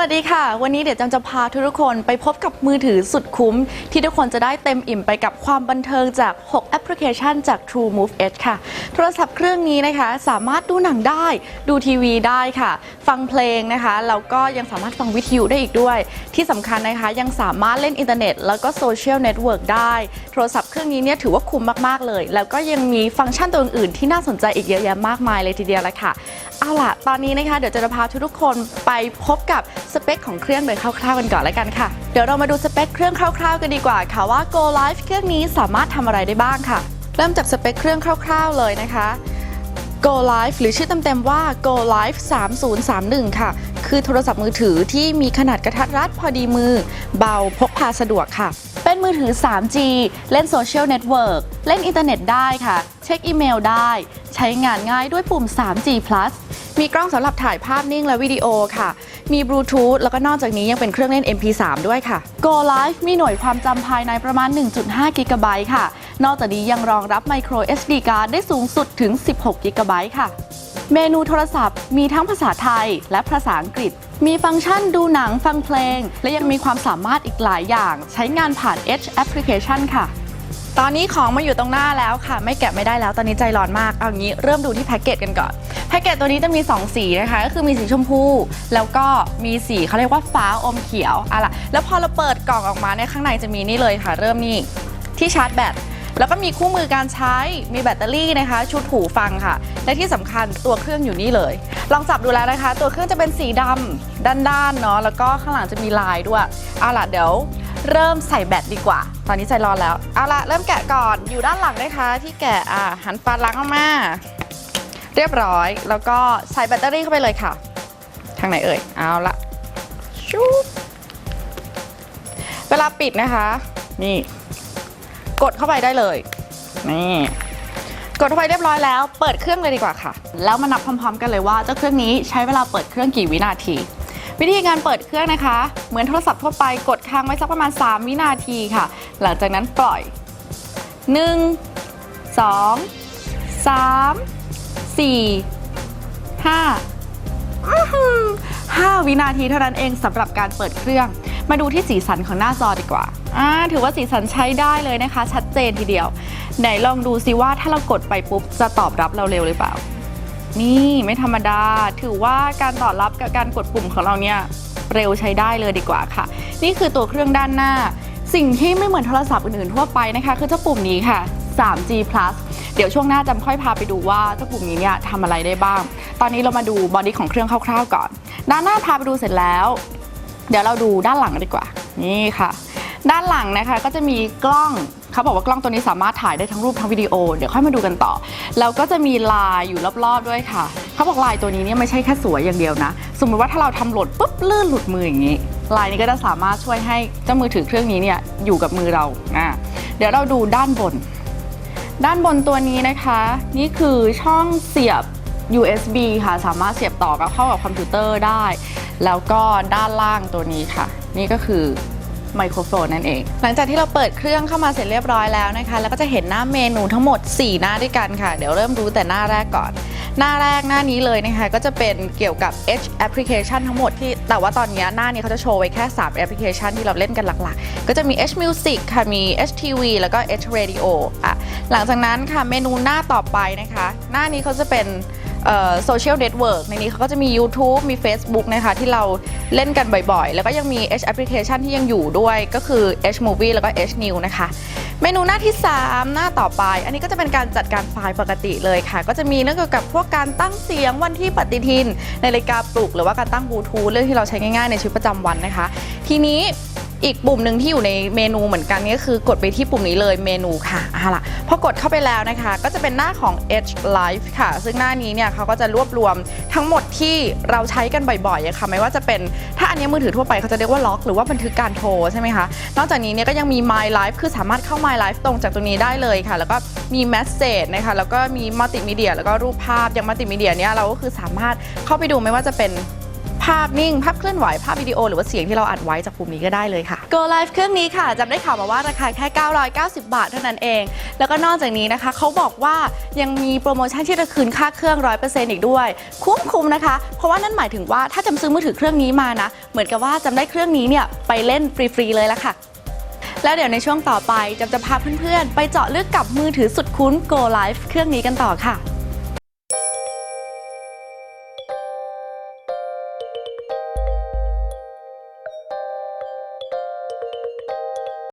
วัสดีค่ะ วันนี้เดี๋ยวจำจะพาทุกคนไปพบกับมือถือสุดคุ้ม ที่ทุกคนจะได้เต็มอิ่มไปกับความบันเทิงจาก 6 แอปพลิเคชันจาก True Move Edge ค่ะ โทรศัพท์เครื่องนี้นะคะ สามารถดูหนังได้ ดูทีวีได้ค่ะ ฟังเพลงนะคะ แล้วก็ยังสามารถฟังวิทยุได้อีกด้วย ที่สำคัญนะคะยังสามารถเล่นอินเทอร์เน็ต แล้วก็โซเชียลเน็ตเวิร์กได้ โทรศัพท์เครื่องนี้เนี่ยถือว่าคุ้มมากๆเลย แล้วก็ยังมีฟังก์ชันตัวอื่นที่น่าสนใจอีกเยอะแยะมากมายเลยทีเดียวละค่ะ เอาล่ะ ตอนนี้นะคะเดี๋ยวจะพาทุกคนไปพบกับสเปคของเครื่องโดยคร่าวๆกันก่อนแล้วกันค่ะ เดี๋ยวเรามาดูสเปคเครื่องคร่าวๆกันดีกว่าค่ะว่า Go Live เครื่องนี้สามารถทำอะไรได้บ้างค่ะ เริ่มจากสเปคเครื่องคร่าวๆเลยนะคะ Go Live หรือชื่อเต็มๆว่า Go Live 3031 ค่ะ คือโทรศัพท์มือถือที่มีขนาดกระทัดรัดพอดีมือ เบาพกพาสะดวกค่ะ เป็นมือถือ 3G เล่นโซเชียลเน็ตเวิร์กเล่นอินเทอร์เน็ตได้ค่ะ เช็คอีเมลได้ ใช้งานง่ายด้วยปุ่ม 3G Plus มีกล้องสำหรับถ่ายภาพนิ่งและวิดีโอค่ะ มีบลูทูธแล้วก็นอกจากนี้ยังเป็นเครื่องเล่น MP3 ด้วยค่ะ Go Live มีหน่วยความจำภายในประมาณ 1.5 กิกะไบต์ค่ะ นอกจากนี้ยังรองรับ micro SD card ได้สูงสุดถึง 16 กิกะไบต์ค่ะ เมนูโทรศัพท์ มีทั้งภาษาไทยและภาษาอังกฤษ มีฟังก์ชันดูหนังฟังเพลง และยังมีความสามารถอีกหลายอย่าง ใช้งานผ่าน Edge Application ค่ะ ตอนนี้ของมาอยู่ตรงหน้าแล้วค่ะ ไม่แกะไม่ได้แล้วตอนนี้ใจร้อนมากเอางี้เริ่มดูที่แพ็กเกจกันก่อนแพ็กเกจตัวนี้จะมี 2 สีนะคะก็คือมีสีชมพู แล้วก็มีสีเขาเรียกว่าฟ้าอมเขียวอะล่ะแล้วพอเราเปิดกล่องออกมาเนี่ยข้างในจะมีนี่เลยค่ะ เริ่มนี่ที่ชาร์จแบตแล้วก็มีคู่มือการใช้ มีแบตเตอรี่นะคะ ชุดหูฟังค่ะ และที่สำคัญตัวเครื่องอยู่นี่เลย ลองจับดูแล้วนะคะ ตัวเครื่องจะเป็นสีดำด้านๆเนาะ แล้วก็ข้างหลังจะมีลายด้วยเอาล่ะเดี๋ยว เริ่มใส่แบตดีกว่า ตอนนี้ใจร้อนแล้ว เอาละเริ่มแกะก่อนอยู่ด้านหลังนะคะที่แกะอะหันฟันล้างออกมา เรียบร้อย แล้วก็ใส่แบตเตอรี่เข้าไปเลยค่ะ ทางไหนเอ่ย เอาละชุบเวลาปิดนะคะ นี่ กดเข้าไปได้เลย นี่กดเข้าไปเรียบร้อยแล้ว เปิดเครื่องเลยดีกว่าค่ะ แล้วมานับพร้อม ๆ กันเลยว่าเจ้าเครื่องนี้ใช้เวลาเปิดเครื่องกี่วินาที วิธีการเปิดเครื่องนะคะ เหมือนโทรศัพท์ทั่วไปกดค้างไว้สักประมาณ 3 วินาทีค่ะ หลังจากนั้นปล่อย 1 2 3 4 5อื้อหือ5วินาทีเท่านั้นเองสำหรับการเปิดเครื่อง มาดูที่สีสันของหน้าจอดีกว่าอ่า ถือว่าสีสันใช้ได้เลยนะคะ ชัดเจนทีเดียว ไหนลองดูซิว่าถ้าเรากดไปปุ๊บจะตอบรับเราเร็วหรือเปล่า นี่ไม่ธรรมดา ถือว่าการตอบรับกับการกดปุ่มของเราเนี่ยเร็วใช้ได้เลยดีกว่าค่ะ นี่คือตัวเครื่องด้านหน้า สิ่งที่ไม่เหมือนโทรศัพท์อื่นๆทั่วไปนะคะ คือเจ้าปุ่มนี้ค่ะ 3G plus เดี๋ยวช่วงหน้าจำค่อยพาไปดูว่าเจ้าปุ่มนี้เนี่ยทำอะไรได้บ้าง ตอนนี้เรามาดูบอดี้ของเครื่องคร่าวๆก่อน ด้านหน้าพาไปดูเสร็จแล้ว เดี๋ยวเราดูด้านหลังดีกว่า นี่ค่ะ ด้านหลังนะคะก็จะมีกล้อง เขาบอกว่ากล้องตัวนี้สามารถถ่ายได้ทั้งรูปทั้งวิดีโอ เดี๋ยวค่อยมาดูกันต่อ แล้วก็จะมีลายอยู่รอบๆด้วยค่ะ เขาบอกลายตัวนี้เนี่ยไม่ใช่แค่สวยอย่างเดียวนะ สมมติว่าถ้าเราทำหล่นปุ๊บลื่นหลุดมืออย่างนี้ ลายนี้ก็จะสามารถช่วยให้เจ้ามือถือเครื่องนี้เนี่ยอยู่กับมือเราอะเดี๋ยวเราดูด้านบน ด้านบนตัวนี้นะคะ นี่คือช่องเสียบ USB ค่ะ สามารถเสียบต่อกับเข้ากับคอมพิวเตอร์ได้ แล้วก็ด้านล่างตัวนี้ค่ะ นี่ก็คือ ไมโครโฟนนั่นเอง หลังจากที่เราเปิดเครื่องเข้ามาเสร็จเรียบร้อยแล้วนะคะ แล้วก็จะเห็นหน้าเมนูทั้งหมด 4 หน้าด้วยกันค่ะ เดี๋ยวเริ่มดูแต่หน้าแรกก่อน หน้าแรกหน้านี้เลยนะคะ ก็จะเป็นเกี่ยวกับ Edge application ทั้งหมดที่ แต่ว่าตอนนี้หน้านี้เขาจะโชว์ไว้แค่ 3 แอปพลิเคชันที่เราเล่นกันหลักๆ ก็จะมี Edge Music ค่ะ มี Edge TV แล้วก็ Edge Radio อะ หลังจากนั้นค่ะ เมนูหน้าต่อไปนะคะ หน้านี้เขาจะเป็น โซเชียลเน็ตเวิร์กในนี้เขาก็จะมี YouTube มี Facebook นะคะที่เราเล่นกันบ่อยๆ แล้วก็ยังมี Edge application ที่ยังอยู่ด้วยก็คือ Edge Movie แล้วก็ Edge New นะคะ เมนูหน้าที่ 3 หน้าต่อไป อันนี้ก็จะเป็นการจัดการไฟล์ปกติเลยค่ะ ก็จะมีเรื่องเกี่ยวกับพวกการตั้งเสียงวันที่ปฏิทิน ในราฬิการปลุก หรือว่าการตั้งบลูทูธเรื่องที่เราใช้ง่ายๆในชีวิตประจำวันนะคะ ทีนี้ อีกปุ่มหนึ่งที่อยู่ในเมนูเหมือนกันก็คือกดไปที่ปุ่มนี้เลยเมนูค่ะเอาล่ะพอกดเข้าไปแล้วนะคะ ก็จะเป็นหน้าของ Edge Live ค่ะ ซึ่งหน้านี้เนี่ยเขาก็จะรวบรวมทั้งหมดที่เราใช้กันบ่อยๆค่ะไม่ว่าจะเป็นถ้าอันนี้มือถือทั่วไปเขาจะเรียกว่าล็อกหรือว่าบันทึกการโทรใช่ไหมคะนอกจากนี้เนี่ยก็ยังมี My Life คือสามารถเข้า My Life ตรงจากตรงนี้ได้เลยค่ะ แล้วก็มี Message นะคะแล้วก็มีมัลติมีเดียแล้วก็รูปภาพอย่างมัลติมีเดียเนี่ยเราก็คือสามารถเข้าไปดูไม่ว่าจะเป็นาพนิ่ง ภาพเคลื่อนไหว ภาพวิดีโอ หรือว่าเสียงที่เราอัดไว้จากปุ่มนี้ก็ได้เลยค่ะ Go Live เครื่องนี้ค่ะจำได้ข่าวมาว่าราคาแค่ 990 บาทเท่านั้นเอง แล้วก็นอกจากนี้นะคะเขาบอกว่ายังมีโปรโมชั่นที่จะคืนค่าเครื่อง 100%อีกด้วย คุ้มๆนะคะ เพราะว่านั่นหมายถึงว่าถ้าจำซื้อมือถือเครื่องนี้มานะ เหมือนกับว่าจำได้เครื่องนี้เนี่ยไปเล่นฟรีๆเลยละค่ะแล้วเดี๋ยวในช่วงต่อไปจำจะพาเพื่อนๆ ไปเจาะลึกกับมือถือสุดคุ้น Go Live เครื่องนี้กันต่อค่ะ